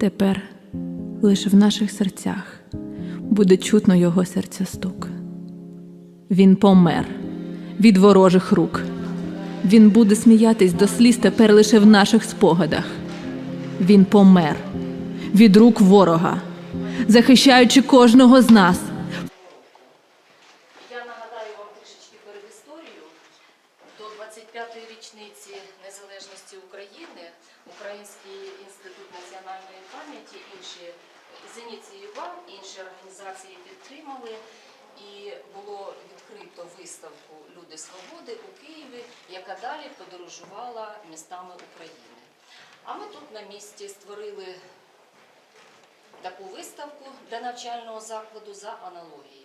Тепер лише в наших серцях буде чутно його серця-стук. Він помер від ворожих рук. Він буде сміятись до сліз тепер лише в наших спогадах. Він помер від рук ворога, захищаючи кожного з нас. Я нагадаю вам трішечки перед історію. До 25-ї річниці незалежності України Український інститут національної пам'яті, інші зініціював, інші організації підтримали. І було відкрито виставку Люди свободи у Києві, яка далі подорожувала містами України. А ми тут на місці створили таку виставку для навчального закладу за аналогією.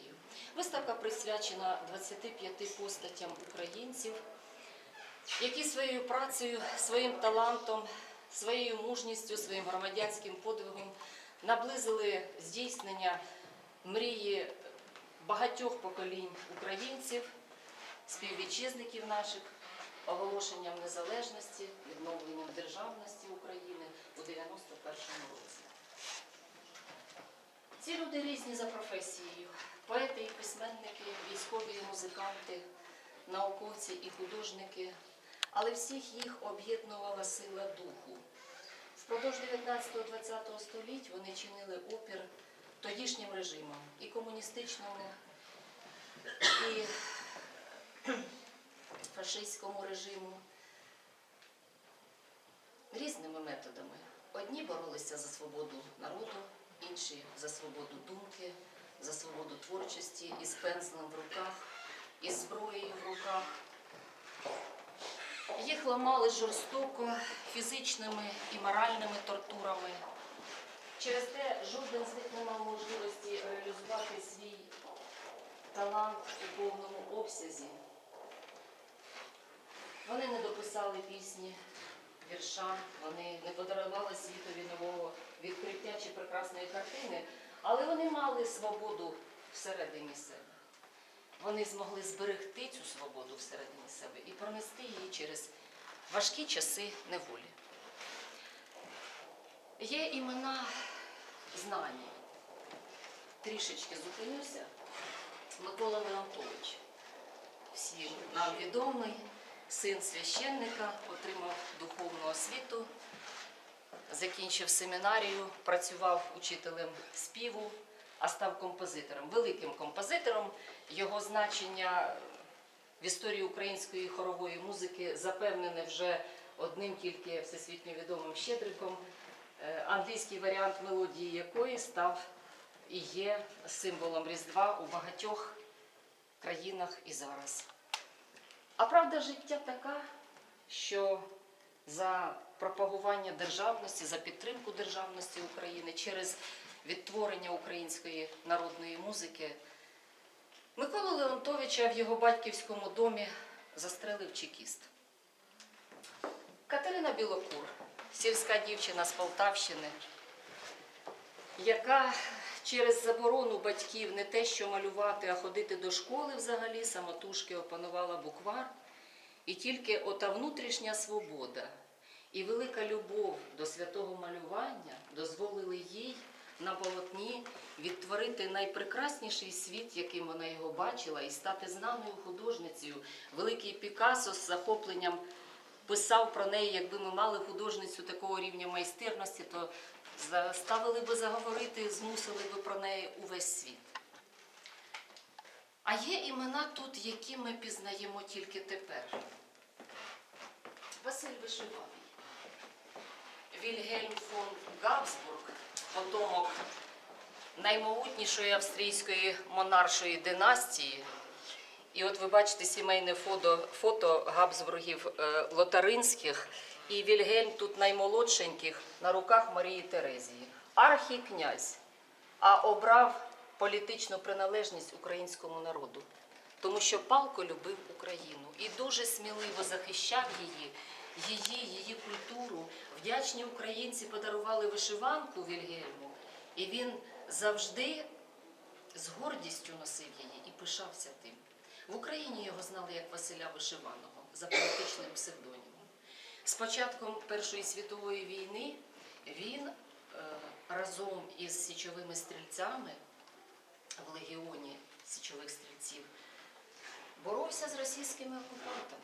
Виставка присвячена 25 постатям українців, які своєю працею, своїм талантом, своєю мужністю, своїм громадянським подвигом наблизили здійснення мрії багатьох поколінь українців, співвітчизників наших, оголошенням незалежності, відновленням державності України у 91-му році. Ці люди різні за професією. Поети і письменники, військові і музиканти, науковці і художники, але всіх їх об'єднувала сила духу. Впродовж 19-20 століть вони чинили опір тодішнім режимам і комуністичному, і фашистському режиму різними методами. Одні боролися за свободу народу, інші за свободу думки, за свободу творчості із пензлем в руках, із зброєю в руках. Їх ламали жорстоко фізичними і моральними тортурами. Через те жоден з них не мав можливості реалізувати свій талант у повному обсязі. Вони не дописали пісні, вірша, вони не подарували світові нового відкриття чи прекрасної картини, але вони мали свободу всередині себе. Вони змогли зберегти цю свободу всередині себе і пронести її через важкі часи неволі. Є імена знані. Трішечки зупинюся. Микола Леонтович. Всім нам відомий, син священника, отримав духовну освіту, закінчив семінарію, працював учителем співу, а став композитором, великим композитором. Його значення в історії української хорової музики запевнене вже одним тільки всесвітньо відомим щедриком, е, англійський варіант мелодії якої став і є символом Різдва у багатьох країнах і зараз. А правда життя така, що за пропагування державності, за підтримку державності України через відтворення української народної музики Миколу Леонтовича в його батьківському домі застрелив чекіст. Катерина Білокур, сільська дівчина з Полтавщини, яка через заборону батьків не те, що малювати, а ходити до школи взагалі, самотужки опанувала буквар. І тільки ота внутрішня свобода і велика любов до святого малювання дозволили їй на полотні відтворити найпрекрасніший світ, яким вона його бачила, і стати знаною художницею. Великий Пікассо з захопленням писав про неї, якби ми мали художницю такого рівня майстерності, то заставили би заговорити, змусили би про неї увесь світ. А є імена тут, які ми пізнаємо тільки тепер. Василь Вишиваний, Вільгельм фон Габсбург, потомок наймогутнішої австрійської монаршої династії. І от ви бачите сімейне фото, фото Габсбургів е, лотаринських, і Вільгельм тут наймолодшеньких на руках Марії Терезії. Архікнязь, а обрав політичну приналежність українському народу, тому що палко любив Україну і дуже сміливо захищав її, її, її культуру. Вдячні українці подарували вишиванку Вільгельму, і він завжди з гордістю носив її і пишався тим. В Україні його знали як Василя Вишиваного за політичним псевдонімом. З початком Першої світової війни він е, разом із січовими стрільцями в легіоні січових стрільців боровся з російськими окупантами.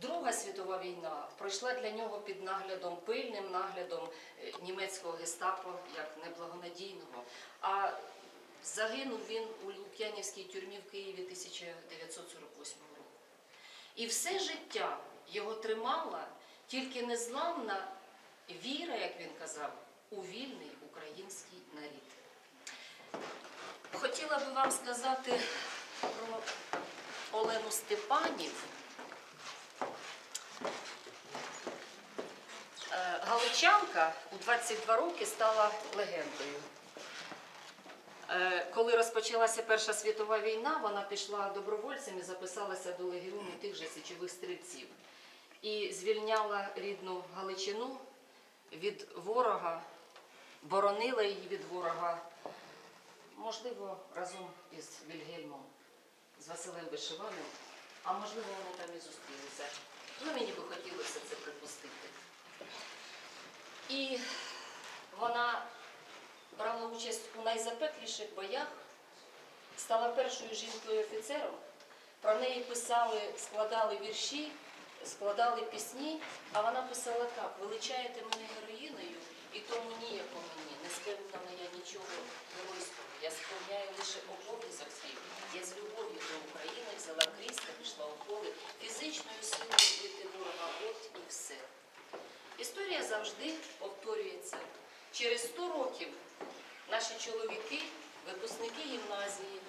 Друга світова війна пройшла для нього під наглядом, пильним наглядом е, німецького гестапо як неблагонадійного. А загинув він у Лук'янівській тюрмі в Києві 1948 року. І все життя його тримала тільки незламна віра, як він казав, у вільний український нарід. Хотіла би вам сказати про Олену Степанів. Е, Галичанка у 22 роки стала легендою. Е, Коли розпочалася Перша світова війна, вона пішла добровольцем і записалася до легіону тих же січових стрільців і звільняла рідну Галичину від ворога, боронила її від ворога, можливо, разом із Вільгельмом, з Василем Вишиваним, а можливо, вони там і зустрілися. Ну, мені би хотілося це припустити. І вона брала участь у найзапекліших боях, стала першою жінкою офіцером. Про неї писали, складали вірші, складали пісні, а вона писала так: величаєте мене героїною, і тому ніяко мені, не спевнена я нічого сповняю лише обов'язок свій. Я з любов'ю до України взяла кріс та пішла у поле фізичною силою бити ворога, от і все. Історія завжди повторюється. Через 100 років наші чоловіки, випускники гімназії,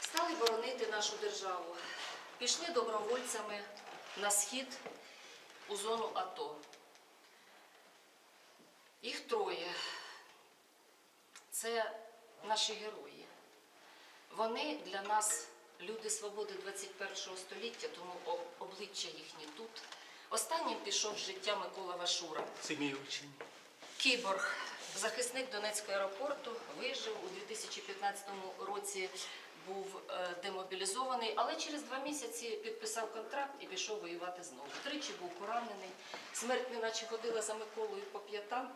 стали боронити нашу державу. Пішли добровольцями на схід у зону АТО. Їх троє. Це наші герої. Вони для нас люди свободи 21 століття, тому обличчя їхні тут. Останнім пішов з життя Микола Вашура. Це мій учень. Кіборг, захисник Донецького аеропорту, вижив у 2015 році. Був е, демобілізований, але через два місяці підписав контракт і пішов воювати знову. Тричі був поранений. Смерть неначе ходила за Миколою по п'ятам.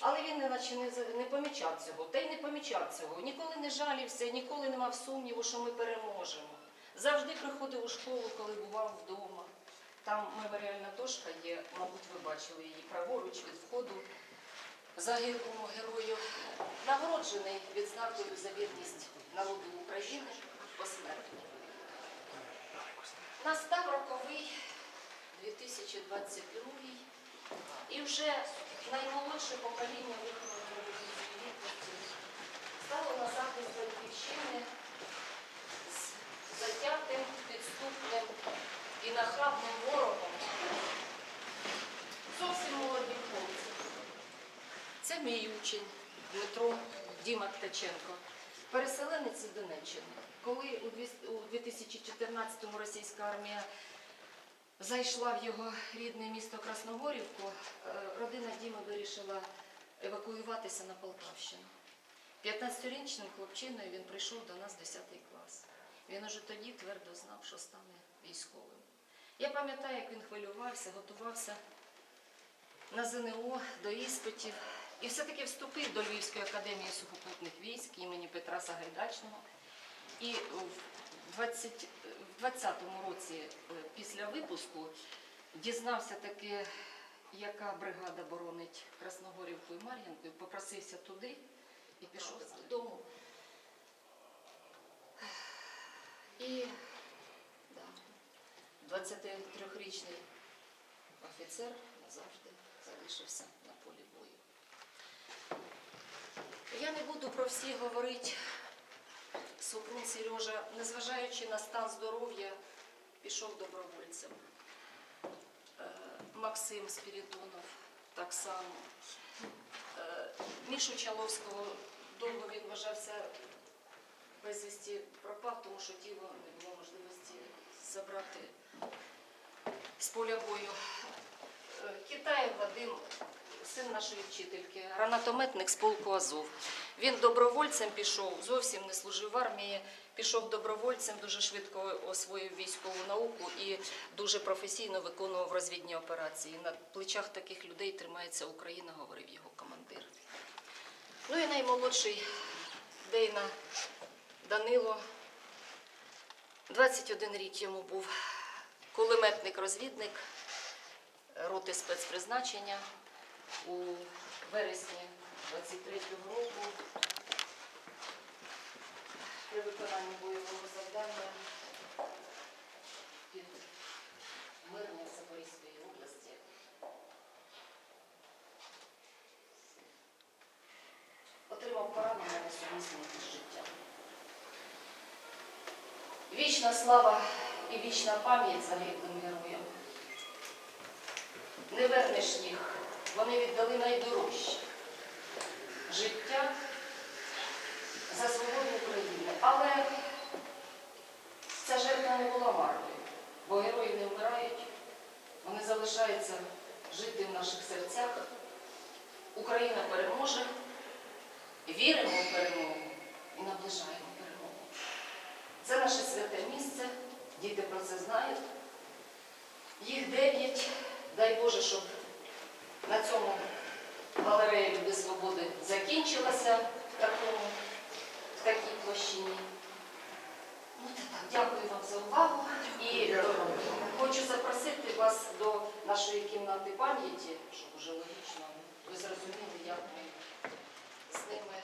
Але він неначе не, не помічав цього, та й не помічав цього. Ніколи не жалівся, ніколи не мав сумніву, що ми переможемо. Завжди приходив у школу, коли бував вдома. Там меморіальна дошка є, мабуть, ви бачили її праворуч від входу загиблому герою, нагороджений відзнакою за вірність народу України посмертно. Настав роковий 2022 і вже наймолодше покоління вихованої гідності стало на захист батьківщини з затятим, підступним і нахабним ворогом. Зовсім молоді хлопці. Це мій учень Дмитро Діма Ткаченко, переселенець із Донеччини. Коли у 2014-му російська армія зайшла в його рідне місто Красногорівку, е, родина Діми вирішила евакуюватися на Полтавщину. 15-річним хлопчиною він прийшов до нас 10 клас. Він уже тоді твердо знав, що стане військовим. Я пам'ятаю, як він хвилювався, готувався на ЗНО до іспитів і все-таки вступив до Львівської академії сухопутних військ імені Петра Сагайдачного. І в 20 в 20-му році е, після випуску дізнався таки, яка бригада боронить Красногорівку і Мар'їнку, і попросився туди і пішов додому. І да, 23-річний офіцер назавжди залишився на полі бою. Я не буду про всіх говорити. Супрун Сережа, незважаючи на стан здоров'я, пішов добровольцем. Е, Максим Спірідонов так само. Е, Мішу Чаловського довго він вважався безвісті пропав, тому що тіло не було можливості забрати з поля бою. Е, Китаєв Вадим син нашої вчительки, гранатометник з полку Азов. Він добровольцем пішов, зовсім не служив в армії, пішов добровольцем, дуже швидко освоїв військову науку і дуже професійно виконував розвідні операції. На плечах таких людей тримається Україна, говорив його командир. Ну і наймолодший Дейна Данило. 21 рік йому був кулеметник-розвідник роти спецпризначення у вересні 23-го року при виконанні бойового завдання під мирною Запорізької області. Отримав поранення несумісне з життям. Вічна слава і вічна пам'ять загиблим героям. Не вернеш їх, вони віддали найдорожче життя за свободу України. Але ця жертва не була марною, бо герої не вмирають, вони залишаються жити в наших серцях. Україна переможе, віримо в перемогу і наближаємо перемогу. Це наше святе місце, діти про це знають. Їх дев'ять. Дай Боже, щоб на цьому галерея Люди Свободи закінчилася в, такому, в такій площині. Ну, та так, дякую вам за увагу. І е, хочу запросити вас до нашої кімнати пам'яті, щоб уже логічно ви зрозуміли, як ми з ними